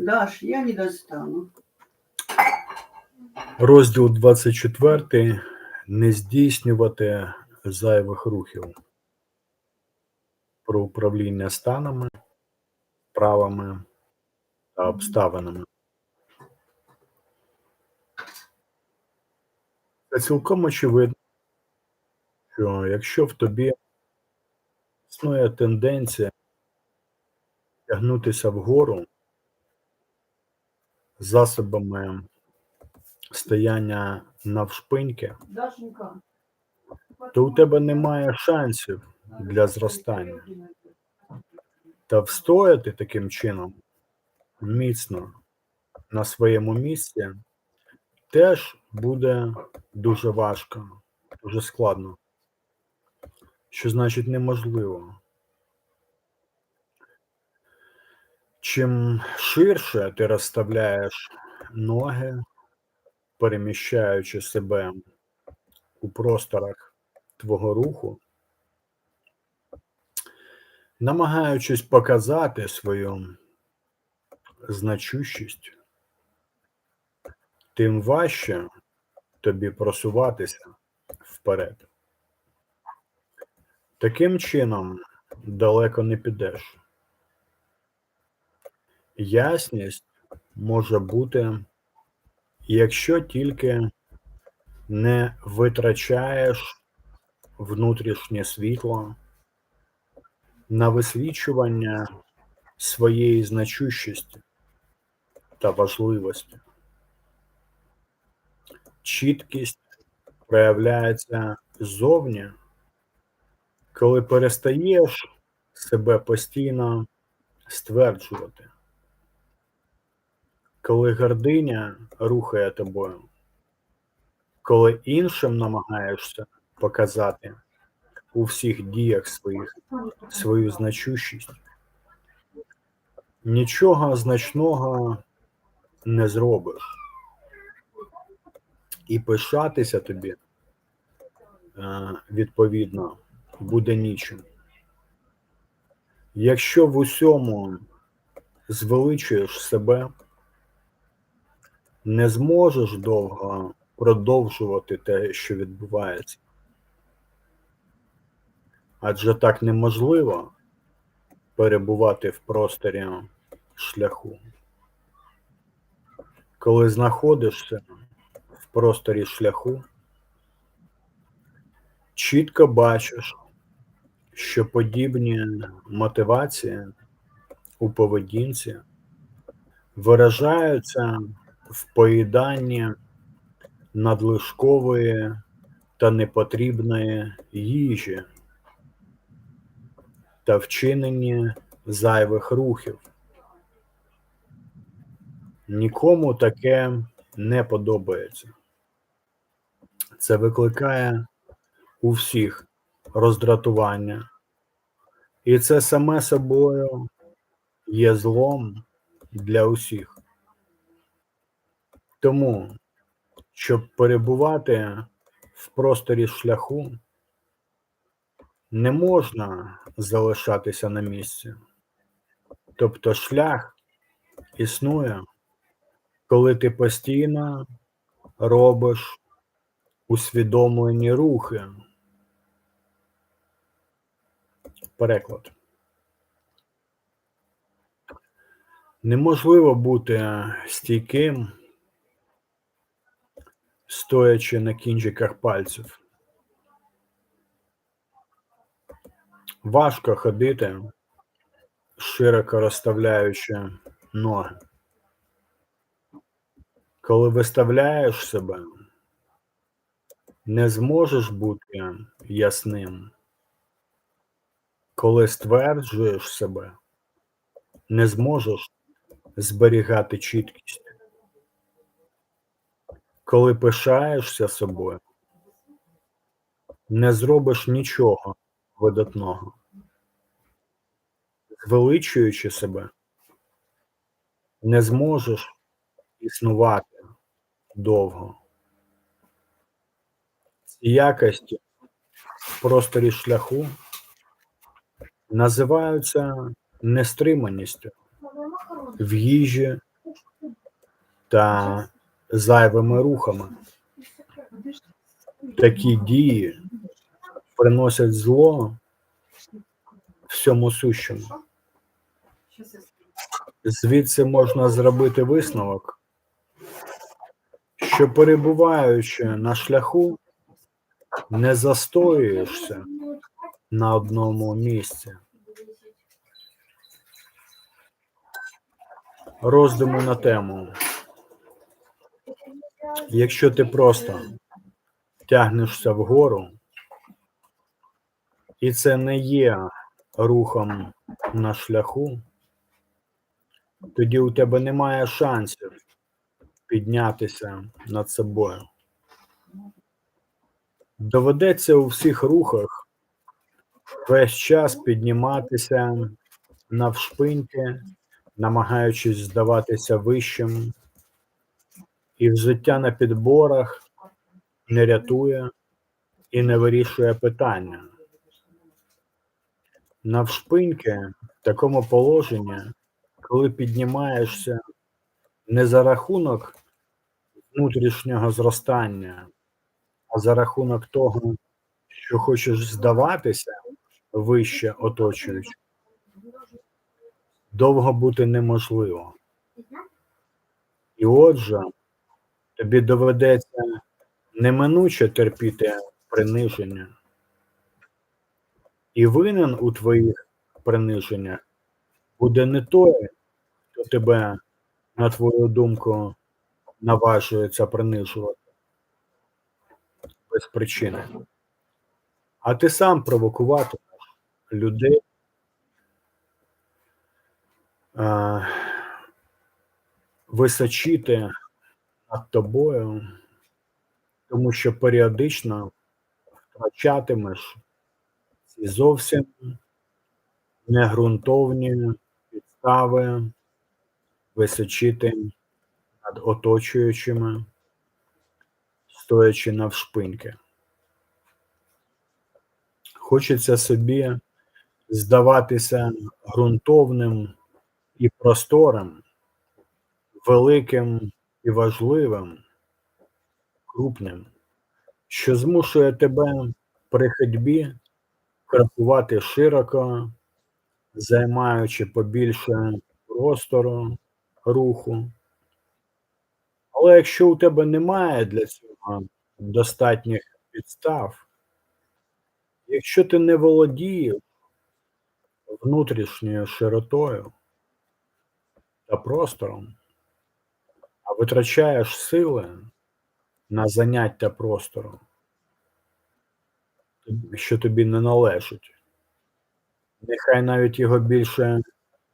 Даш, я не достану. Розділ 24. Не здійснювати зайвих рухів. Про управління станами, правами та обставинами. Це цілком очевидно, що якщо в тобі існує тенденція тягнутися вгору засобами стояння навшпиньки, то у тебе немає шансів для зростання. Та встояти таким чином міцно на своєму місці теж буде дуже важко, дуже складно. Що значить неможливо. Чим ширше ти розставляєш ноги, переміщаючи себе у просторах твого руху, намагаючись показати свою значущість, тим важче тобі просуватися вперед. Таким чином далеко не підеш. Ясність може бути, якщо тільки не витрачаєш внутрішнє світло на висвічування своєї значущості та важливості. Чіткість проявляється ззовні, коли перестаєш себе постійно стверджувати, коли гординя рухає тобою, коли іншим намагаєшся показати у всіх діях своїх свою значущість, нічого значного не зробиш. І пишатися тобі, е, відповідно, буде нічим. Якщо в усьому звеличуєш себе, не зможеш довго продовжувати те, що відбувається. Адже так неможливо перебувати в просторі шляху. Коли знаходишся в просторі шляху, чітко бачиш, що подібні мотивації у поведінці виражаються в поїданні надлишкової та непотрібної їжі та вчиненні зайвих рухів. Нікому таке не подобається. Це викликає у всіх роздратування, і це саме собою є злом для усіх. Тому, щоб перебувати в просторі шляху, не можна залишатися на місці. Тобто шлях існує, коли ти постійно робиш усвідомлені рухи. Переклад. Неможливо бути стійким, стоячи на кінчиках пальців. Важко ходити, широко розставляючи ноги. Коли виставляєш себе, не зможеш бути ясним. Коли стверджуєш себе, не зможеш зберігати чіткість. Коли пишаєшся собою, не зробиш нічого видатного. Звеличуючи себе, не зможеш існувати довго. Ці якості в просторі шляху називаються нестриманістю в їжі та зайвими рухами. Такі дії приносять зло всьому сущому. Звідси можна зробити висновок, що перебуваючи на шляху, не застоюєшся на одному місці. Роздуми на тему. Якщо ти просто тягнешся вгору, і це не є рухом на шляху, тоді у тебе немає шансів піднятися над собою. Доведеться у всіх рухах весь час підніматися навшпиньки, намагаючись здаватися вищим, і життя на підборах не рятує і не вирішує питання. Навшпиньки в такому положенні, коли піднімаєшся не за рахунок внутрішнього зростання, а за рахунок того, що хочеш здаватися вище оточуючи, довго бути неможливо. І отже, тобі доведеться неминуче терпіти приниження. І винен у твоїх приниженнях буде не той, хто тебе, на твою думку, наважується принижувати без причини. А ти сам провокуватимеш людей височити над тобою, тому що періодично втрачатимеш ці зовсім негрунтовні підстави височити над оточуючими, стоячи навшпиньки. Хочеться собі здаватися ґрунтовним і просторим, великим і важливим, крупним, що змушує тебе при ходьбі крокувати широко, займаючи побільше простору, руху. Але якщо у тебе немає для цього достатніх підстав, якщо ти не володієш внутрішньою широтою та простором, витрачаєш сили на заняття простором, що тобі не належить, нехай навіть його більше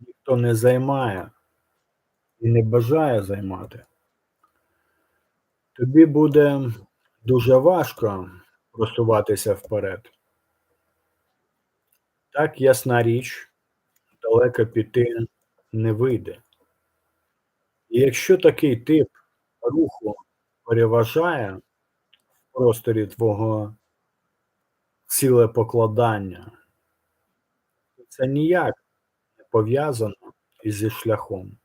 ніхто не займає і не бажає займати, тобі буде дуже важко просуватися вперед. Так, ясна річ, далеко піти не вийде. І якщо такий тип руху переважає в просторі твого ціле покладання, це ніяк не пов'язано із шляхом.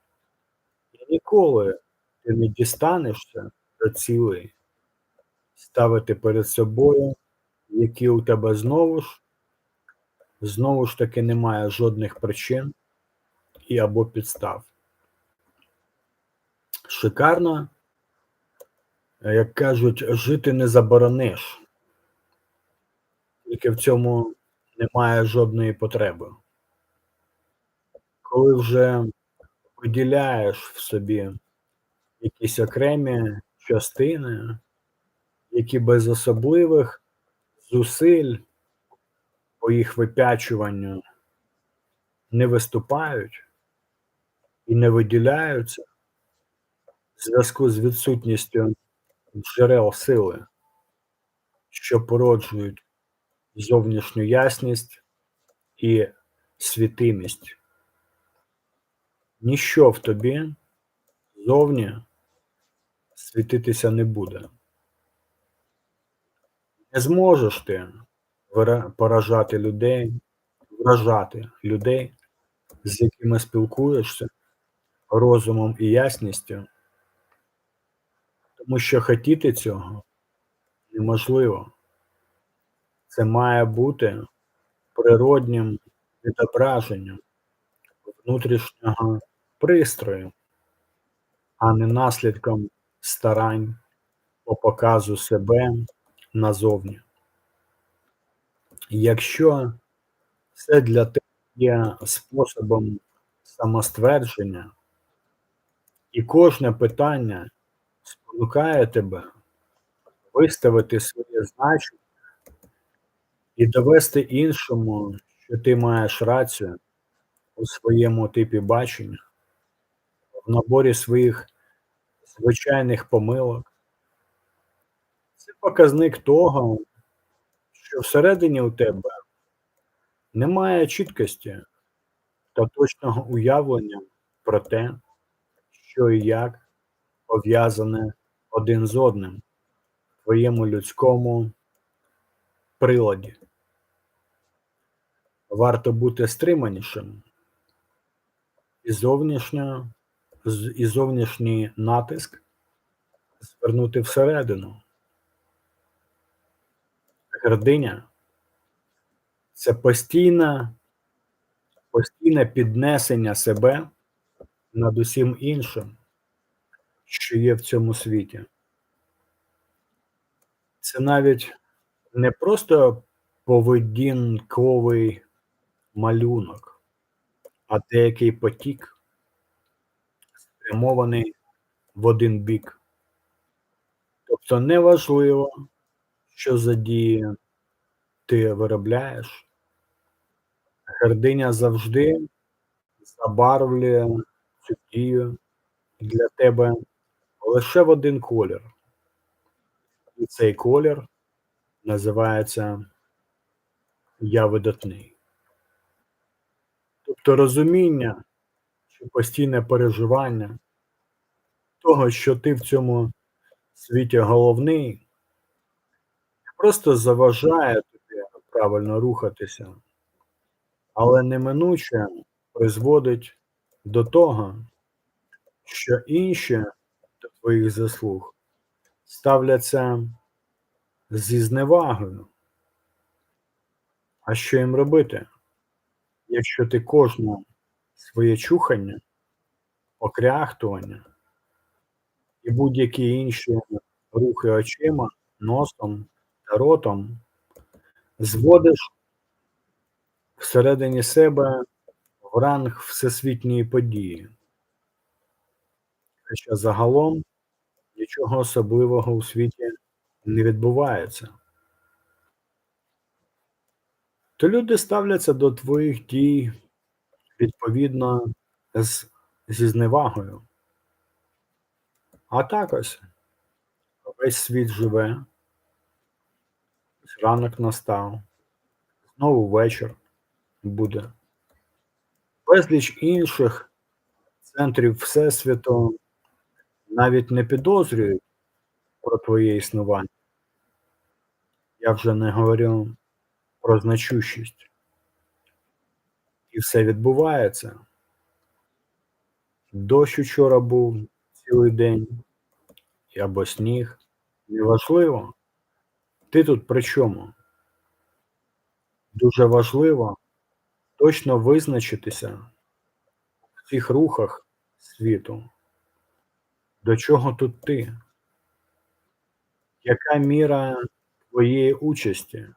І ніколи ти не дістанешся до цілей, ставити перед собою, які у тебе знову ж знову ж таки немає жодних причин і або підстав. Шикарно, як кажуть, жити не заборониш, тільки в цьому немає жодної потреби. Коли вже виділяєш в собі якісь окремі частини, які без особливих зусиль по їх випячуванню не виступають і не виділяються в зв'язку з відсутністю джерел сили, що породжують зовнішню ясність і світимість. Ніщо в тобі зовні світитися не буде. Не зможеш ти поражати людей, вражати людей, з якими спілкуєшся розумом і ясністю, Тому що хотіти цього неможливо. Це має бути природнім відображенням внутрішнього пристрою, а не наслідком старань по показу себе назовні. Якщо це для тебе є способом самоствердження, і кожне питання спонукає тебе виставити своє значення і довести іншому, що ти маєш рацію у своєму типі бачення, в наборі своїх звичайних помилок. Це показник того, що всередині у тебе немає чіткості та точного уявлення про те, що і як пов'язане один з одним в твоєму людському приладі. Варто бути стриманішим і зовнішньо, і зовнішній натиск звернути всередину. Гординя це постійне, постійне піднесення себе над усім іншим, що є в цьому світі. Це навіть не просто поведінковий малюнок, а деякий потік, спрямований в один бік. Тобто неважливо, що за дії ти виробляєш, гординя завжди забарвлює цю дію для тебе лише в один колір. І цей колір називається Я видатний. Тобто розуміння чи постійне переживання того, що ти в цьому світі головний, просто заважає тобі правильно рухатися, але неминуче призводить до того, що інші до твоїх заслуг ставляться зі зневагою. А що їм робити, якщо ти кожне своє чухання, покряхтування і будь-які інші рухи очима, носом та ротом зводиш всередині себе в ранг всесвітньої події? Хоча загалом нічого особливого у світі не відбувається. То люди ставляться до твоїх дій відповідно з, зі зневагою. А так ось весь світ живе, ранок настав, знову вечір буде. Безліч інших центрів Всесвіту навіть не підозрюють про твоє існування. Я вже не говорю про значущість. І все відбувається. Дощ учора був цілий день, або сніг. Неважливо. Ти тут при чому? Дуже важливо точно визначитися в цих рухах світу. До чого тут ти? Яка міра твоєї участі?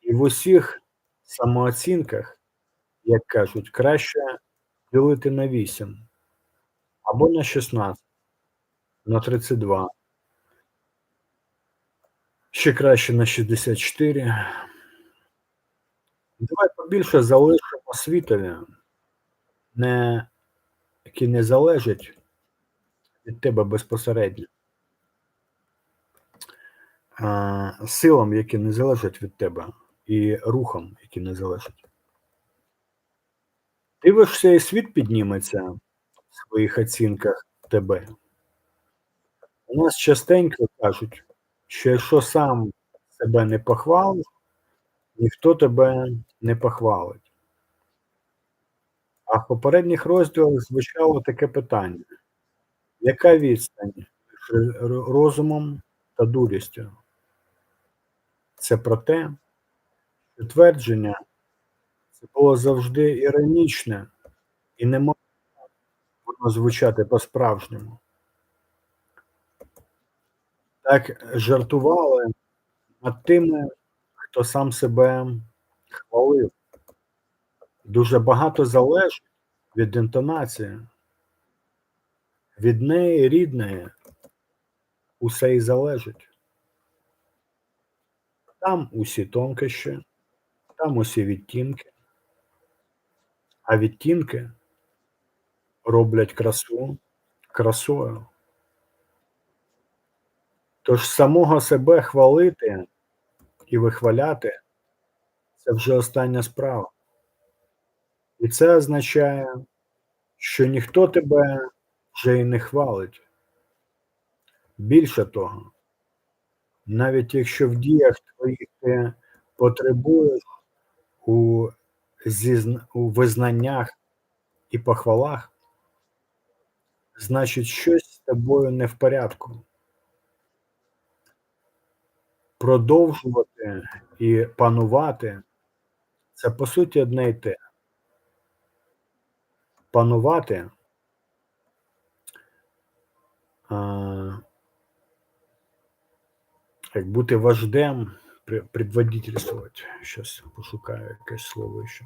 І в усіх самооцінках, як кажуть, краще ділити на 8 або на 16, на 32. Ще краще на 64. Давай побільше залишимо світові, не, які не залежать від тебе безпосередньо. Силам, які не залежать від тебе, і рухам, які не залежать. Дивишся, і світ підніметься в своїх оцінках тебе. У нас частенько кажуть, що якщо сам себе не похвалиш, ніхто тебе не похвалить. А в попередніх розділах звучало таке питання: яка відстань між розумом та дурістю. Це про те, що твердження це було завжди іронічне і не може воно звучати по-справжньому. Так жартували над тими, хто сам себе хвалив. Дуже багато залежить від інтонації. Від неї рідної усе і залежить. Там усі тонкощі, там усі відтінки, а відтінки роблять красу красою. Тож самого себе хвалити і вихваляти це вже остання справа. І це означає, що ніхто тебе вже і не хвалить. Більше того, навіть якщо в діях твоїх ти потребуєш у, зізна... у визнаннях і похвалах, значить щось з тобою не в порядку. Продовжувати і панувати це по суті одне й те. Панувати як бути вождем, предводительствовать. Сейчас пошукаю якесь слово ще.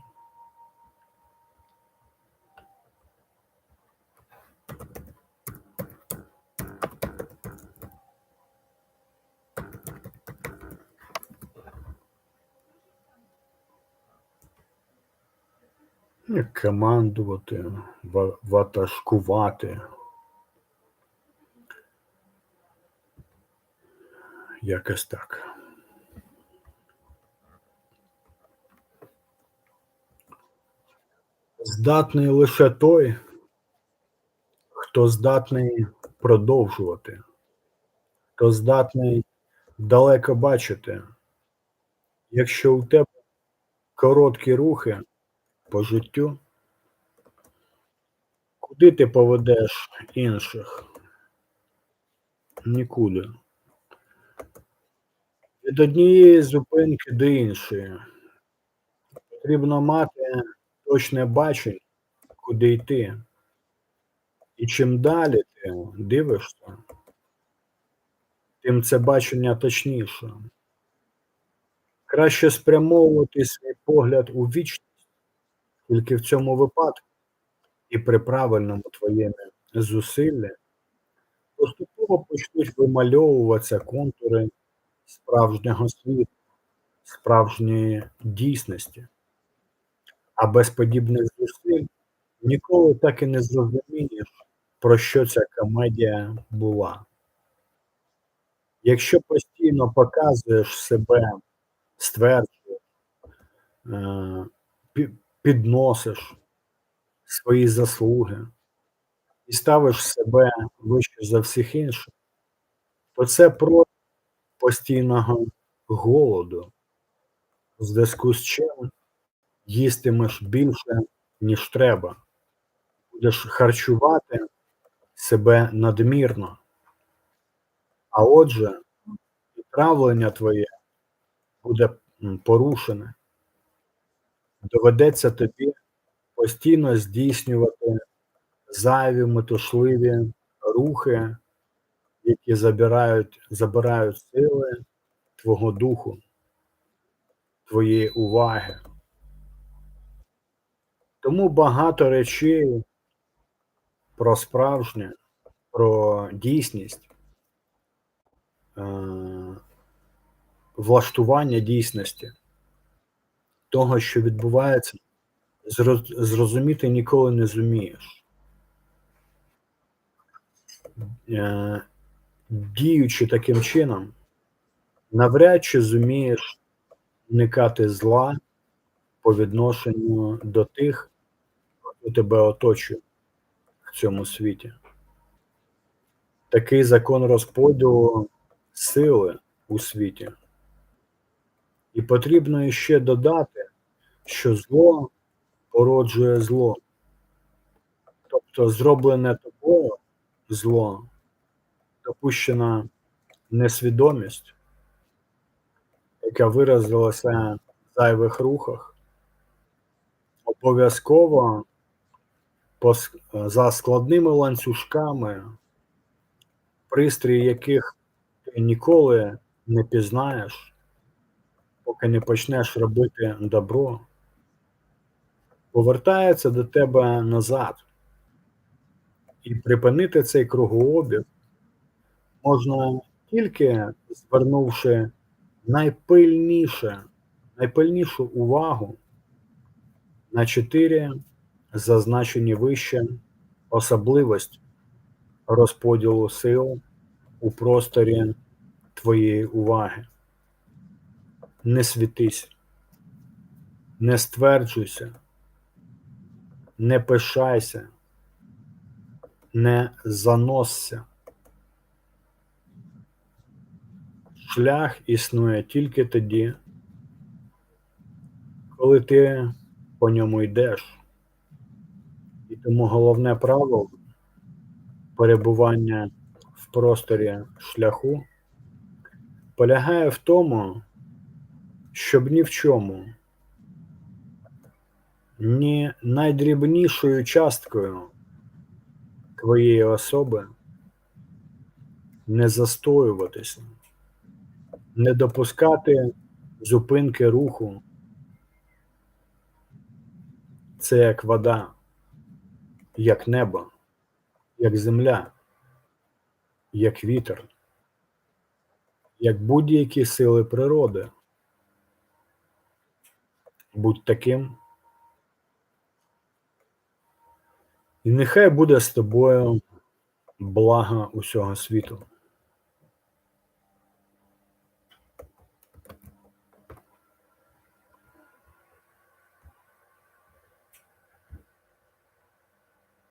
Командувати, ва- ватажкувати. Якось так. Здатний лише той, хто здатний продовжувати, хто здатний далеко бачити. Якщо у тебе короткі рухи по життю, куди ти поведеш інших? Нікуди. Від однієї зупинки до іншої. Потрібно мати точне бачення, куди йти. І чим далі ти дивишся, тим це бачення точніше. Краще спрямовувати свій погляд у вічність тільки в цьому випадку і при правильному твоєму зусиллі поступово почнуть вимальовуватися контури справжнього світу, справжньої дійсності. А без подібних зусиль ніколи так і не зрозумієш, про що ця комедія була. Якщо постійно показуєш себе, стверджуєш, е, підносиш свої заслуги і ставиш себе вище за всіх інших, то це про постійного голоду, в зв'язку з чим їстимеш більше, ніж треба. Будеш харчувати себе надмірно. А отже, травлення твоє буде порушене. Доведеться тобі постійно здійснювати зайві метушливі рухи, які забирають, забирають сили твого духу, твоєї уваги. Тому багато речей про справжнє, про дійсність, е, влаштування дійсності, того, що відбувається, зроз- зрозуміти ніколи не зумієш. Діючи таким чином, навряд чи зумієш уникати зла по відношенню до тих, хто тебе оточує в цьому світі. Такий закон розподілу сили у світі. І потрібно ще додати, що зло породжує зло. Тобто зроблене тобою зло допущена несвідомість, яка виразилася в зайвих рухах, обов'язково за складними ланцюжками, пристрій яких ти ніколи не пізнаєш, поки не почнеш робити добро, повертається до тебе назад. І припинити цей кругообіг можна тільки звернувши найпильніше, найпильнішу увагу на чотири зазначені вище особливості розподілу сил у просторі твоєї уваги. Не світись, не стверджуйся, не пишайся, не заносся. Шлях існує тільки тоді, коли ти по ньому йдеш. І тому головне правило перебування в просторі шляху полягає в тому, щоб ні в чому, ні найдрібнішою часткою твоєї особи не застоюватися, не допускати зупинки руху. Це як вода, як небо, як земля, як вітер, як будь-які сили природи. Будь таким. І нехай буде з тобою блага усього світу.